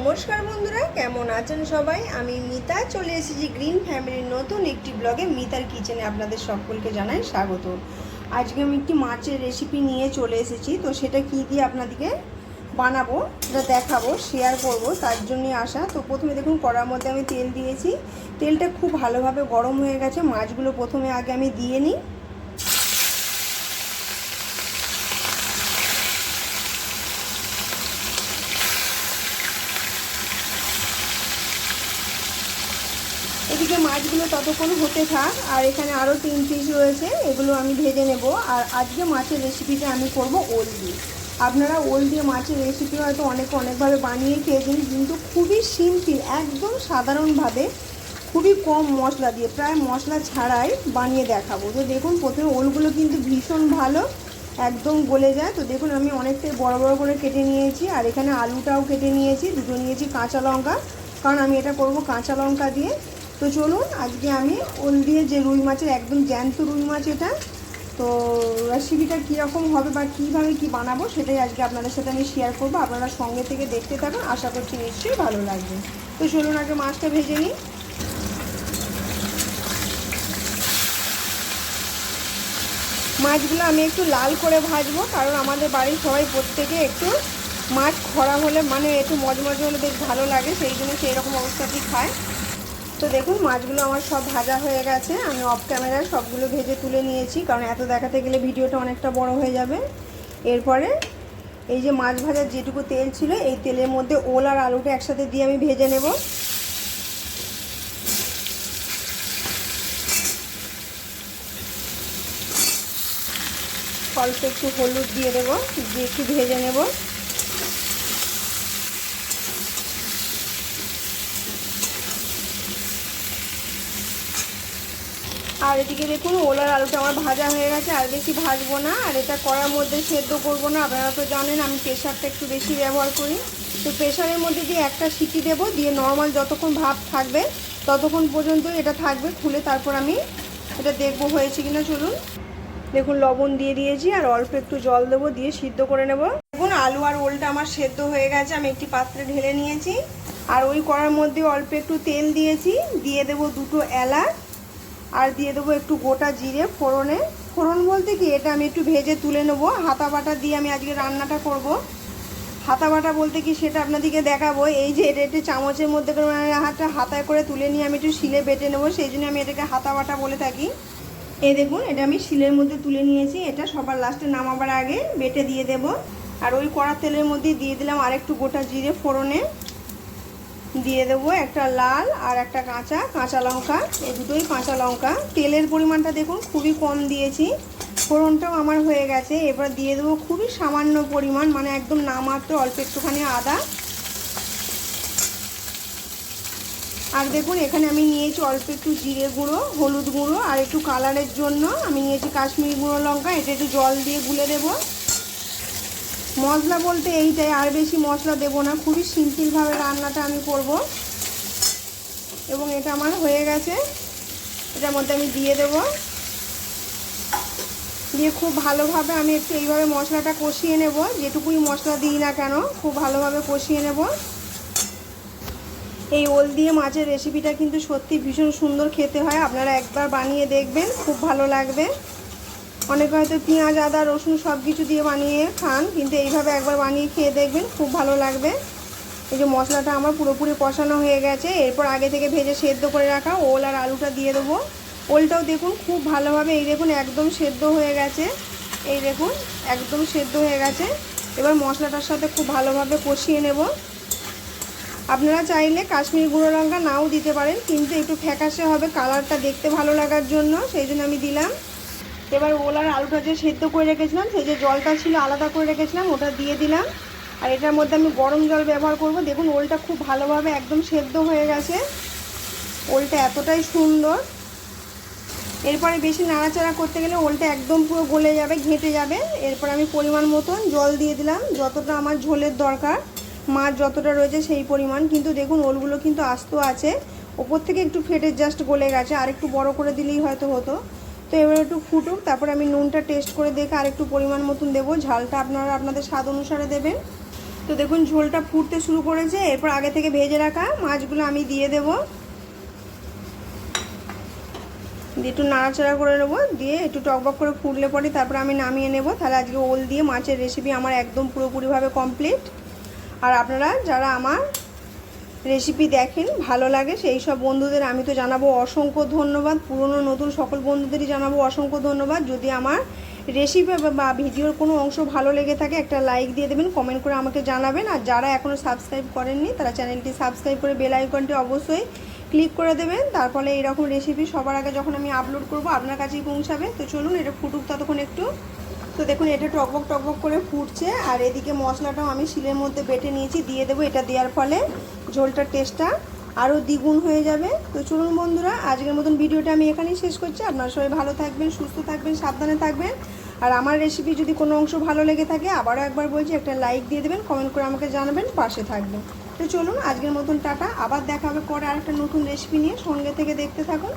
নমস্কার বন্ধুরা, কেমন আছেন সবাই? আমি মিতা, চলে এসেছি গ্রিন ফ্যামিলির নতুন একটি ব্লগে মিতার কিচেনে আপনাদের সকলকে জানাই স্বাগত। আজকে আমি একটি মাছের রেসিপি নিয়ে চলে এসেছি, তো সেটা কী দিয়ে আপনাদেরকে বানাবো, সেটা দেখাবো শেয়ার করব, তার জন্যই আসা। তো প্রথমে দেখুন, কড়ার মধ্যে আমি তেল দিয়েছি। তেলটা খুব ভালোভাবে গরম হয়ে গেছে, মাছগুলো প্রথমে আগে আমি দিয়ে নিই এদিকে মাছগুলো ততক্ষণ হতে থাক, আর এখানে আরও তিন পিস রয়েছে, এগুলো আমি ভেজে নেব। আর আজকে মাছের রেসিপিটা আমি করব ওল দিয়ে। আপনারা ওল দিয়ে মাছের রেসিপি হয়তো অনেকে অনেকভাবে বানিয়ে খেয়েছেন, কিন্তু খুবই সিম্পল একদম সাধারণভাবে খুবই কম মশলা দিয়ে, প্রায় মশলা ছাড়াই বানিয়ে দেখাবো। তো দেখুন, প্রথমে ওলগুলো কিন্তু ভীষণ ভালো, একদম গলে যায়। তো দেখুন, আমি অনেকটাই বড় বড় করে কেটে নিয়েছি, আর এখানে আলুটাও কেটে নিয়েছি, দুটো নিয়েছি কাঁচা লঙ্কা। কারণ আমি এটা করব কাঁচা লঙ্কা দিয়ে। তো চলুন, আজকে আমি ওল দিয়ে যে রুই মাছের, একদম জ্যান্ত রুই মাছ এটা, তো রেসিপিটা কীরকম হবে বা কীভাবে কি বানাবো সেটাই আজকে আপনাদের সাথে আমি শেয়ার করব। আপনারা সঙ্গে থেকে দেখতে থাকুন, আশা করছি নিশ্চয়ই ভালো লাগবে। তো চলুন, আগে মাছটা ভেজে নিই। মাছগুলো আমি একটু লাল করে ভাজবো, কারণ আমাদের বাড়ির সবাই প্রত্যেকে একটু মাছ খরা হলে মানে একটু মজমজে হলে বেশ ভালো লাগে, সেই জন্য সেই রকম অবস্থাতেই খায়। তো দেখুন, মাছগুলো আমার সব ভাজা হয়ে গেছে। আমি অফ ক্যামেরায় সবগুলো ভেজে তুলে নিয়েছি, কারণ এত দেখাতে গেলে ভিডিওটা অনেকটা বড় হয়ে যাবে। এরপরে এই যে মাছ ভাজার যেটুকু তেল ছিল, এই তেলের মধ্যে ওল আর আলুটা একসাথে দিয়ে আমি ভেজে নেব। অল্প একটু হলুদ দিয়ে দেবো, দিয়ে একটু ভেজে নেব। আর এদিকে দেখুন, ওলার আলুটা আমার ভাজা হয়ে গেছে, আর বেশি ভাজবো না, আর এটা কড়ার মধ্যে সেদ্ধ করব না। আপনারা তো জানেন, আমি প্রেশারটা একটু বেশি ব্যবহার করি। তো প্রেশারের মধ্যে দিয়ে একটা সিটি দেবো, দিয়ে নর্মাল যতক্ষণ ভাব থাকবে, ততক্ষণ পর্যন্ত এটা থাকবে, খুলে তারপর আমি এটা দেখব হয়েছে কিনা চলুন। দেখুন, লবণ দিয়ে দিয়েছি, আর অল্প একটু জল দেবো, দিয়ে সিদ্ধ করে নেব। দেখুন, আলু আর ওলটা আমার সেদ্ধ হয়ে গেছে, আমি একটি পাত্রে ঢেলে নিয়েছি। আর ওই কড়ার মধ্যে অল্প একটু তেল দিয়েছি, দিয়ে দেবো দুটো এলাচ। আর দিয়ে দেবো একটু গোটা জিরে ফোড়নে। ফোড়ন বলতে কি, এটা আমি একটু ভেজে তুলে নেব। হাতা বাটা দিয়ে আমি আজকে রান্নাটা করব। হাতা বাটা বলতে কি, সেটা আপনাদেরকে দেখাবো। এই যে এটা একটু চামচের মধ্যে করে হাতটা হাতায় করে তুলে নিয়ে আমি একটু শিলে বেটে নেব। সেই জন্য আমি এটাকে হাতা বাটা বলে থাকি। এই দেখুন, এটা আমি শিলের মধ্যে তুলে নিয়েছি। এটা সবার লাস্টে নামাবার আগে বেটে দিয়ে দেব। আর ওই কড়া তেলের মধ্যে দিয়ে দিলাম আর একটু গোটা জিরে ফোড়নে। দিয়ে দেবো একটা লাল আর একটা কাঁচা কাঁচা লঙ্কা। এই দুটোই কাঁচা লঙ্কা। তেলের পরিমাণটা দেখুন, খুবই কম দিয়েছি। ফোড়নটাও আমার হয়ে গেছে। এবার দিয়ে দেবো খুবই সামান্য পরিমাণ মানে একদম নামাত্র অল্প একটুখানি আদা। আর দেখুন, এখানে আমি নিয়েছি অল্প একটু জিরে গুঁড়ো, হলুদ গুঁড়ো, আর একটু কালারের জন্য আমি নিয়েছি কাশ্মীরি গুঁড়ো লঙ্কা। এটা একটু জল দিয়ে গুলে দেবো। মশলা বলতে এইটাই, আর বেশি মশলা দেব না। খুবই সিম্পলভাবে রান্নাটা আমি করব। এবং এটা আমার হয়ে গেছে। এটার মধ্যে আমি দিয়ে দেব। দিয়ে খুব ভালোভাবে আমি একটু এইভাবে মশলাটা কষিয়ে নেব। যেটুকুই মশলা দিই না কেন, খুব ভালোভাবে কষিয়ে নেব। এই ওল দিয়ে মাছের রেসিপিটা কিন্তু সত্যি ভীষণ সুন্দর খেতে হয়। আপনারা একবার বানিয়ে দেখবেন, খুব ভালো লাগবে। অনেকে হয়তো পেঁয়াজ, আদা, রসুন সব কিছু দিয়ে বানিয়ে খান, কিন্তু এইভাবে একবার বানিয়ে খেয়ে দেখবেন খুব ভালো লাগবে। এই যে মশলাটা আমার পুরোপুরি কষানো হয়ে গেছে, এরপর আগে থেকে ভেজে সেদ্ধ করে রাখা ওল আর আলুটা দিয়ে দেবো। ওলটাও দেখুন খুব ভালোভাবে, এই দেখুন একদম সেদ্ধ হয়ে গেছে। এই দেখুন একদম সেদ্ধ হয়ে গেছে। এবার মশলাটার সাথে খুব ভালোভাবে কষিয়ে নেব। আপনারা চাইলে কাশ্মীরি গুঁড়ো লঙ্কা নাও দিতে পারেন, কিন্তু একটু ফ্যাকাশে হবে, কালারটা দেখতে ভালো লাগার জন্য, সেই জন্য আমি দিলাম। এবার ওলার আলুটা যে সেদ্ধ করে রেখেছিলাম, সেই যে জলটা ছিল আলাদা করে রেখেছিলাম, ওটা দিয়ে দিলাম। আর এটার মধ্যে আমি গরম জল ব্যবহার করব। দেখুন, ওলটা খুব ভালোভাবে একদম সেদ্ধ হয়ে গেছে। ওলটা এতটাই সুন্দর। এরপরে বেশি নাড়াচাড়া করতে গেলে ওলটা একদম পুরো গলে যাবে, ঘেঁটে যাবে। এরপর আমি পরিমাণ মতন জল দিয়ে দিলাম। যতটা আমার ঝোলের দরকার, মাছ যতটা রয়েছে সেই পরিমাণ। কিন্তু দেখুন, ওলগুলো কিন্তু আস্ত আছে। ওপর থেকে একটু ফেটে জাস্ট গলে গেছে। আর একটু বড় করে দিলেই হয়তো হতো। তো এবার একটু ফুটুক, তারপর আমি নুনটা টেস্ট করে দেখে আর একটু পরিমাণ মতন দেবো। ঝালটা আপনারা আপনাদের স্বাদ অনুসারে দেবেন। তো দেখুন, ঝোলটা ফুটতে শুরু করেছে, এরপর আগে থেকে ভেজে রাখা মাছগুলো আমি দিয়ে দেব। দিয়ে একটু নাড়াচাড়া করে নেব, দিয়ে একটু টকবক করে ফুটলে পরে তারপর আমি নামিয়ে নেব। তাহলে আজকে ওল দিয়ে মাছের রেসিপি আমার একদম পুরোপুরিভাবে কমপ্লিট আর আপনারা যারা আমার রেসিপি দেখেন, ভালো লাগে। সেই সব বন্ধুদের আমি তো জানাব অসংখ্য ধন্যবাদ। পুরনো, নতুন সকল বন্ধুদেরই জানাব অসংখ্য ধন্যবাদ। যদি আমার রেসিপি বা ভিডিওর কোনো অংশ ভালো লেগে থাকে, একটা লাইক দিয়ে দেবেন কমেন্ট করে আমাকে জানাবেন। আর যারা এখনও সাবস্ক্রাইব করেননি, তারা চ্যানেলটি সাবস্ক্রাইব করে বেল আইকনটি অবশ্যই ক্লিক করে দেবেন। তারপরে এইরকম রেসিপি সবার আগে যখন আমি আপলোড করব, আপনার কাছেই পৌঁছাবে। তো চলুন, এটা ফুটুক ততক্ষণ একটু। তো দেখুন, এটা টকবক টকবক করে ফুটছে। আর এদিকে মশলাটাও আমি শিলের মধ্যে বেটে নিয়েছি, দিয়ে দেবো এটা দেওয়ার ফলে। ঝোলটার টেস্টটা আরও দ্বিগুণ হয়ে যাবে। তো চলুন বন্ধুরা, আজকের মতন ভিডিওটা আমি এখানেই শেষ করছি। আপনারা সবাই ভালো থাকবেন, সুস্থ থাকবেন, সাবধানে থাকবেন। আর আমার রেসিপি যদি কোনো অংশ ভালো লেগে থাকে, আবারও একবার বলছি, একটা লাইক দিয়ে দেবেন কমেন্ট করে আমাকে জানাবেন, পাশে থাকবেন। তো চলুন, আজকের মতন টাটা। আবার দেখা হবে পরে আরেকটা নতুন রেসিপি নিয়ে। সঙ্গে থেকে দেখতে থাকুন।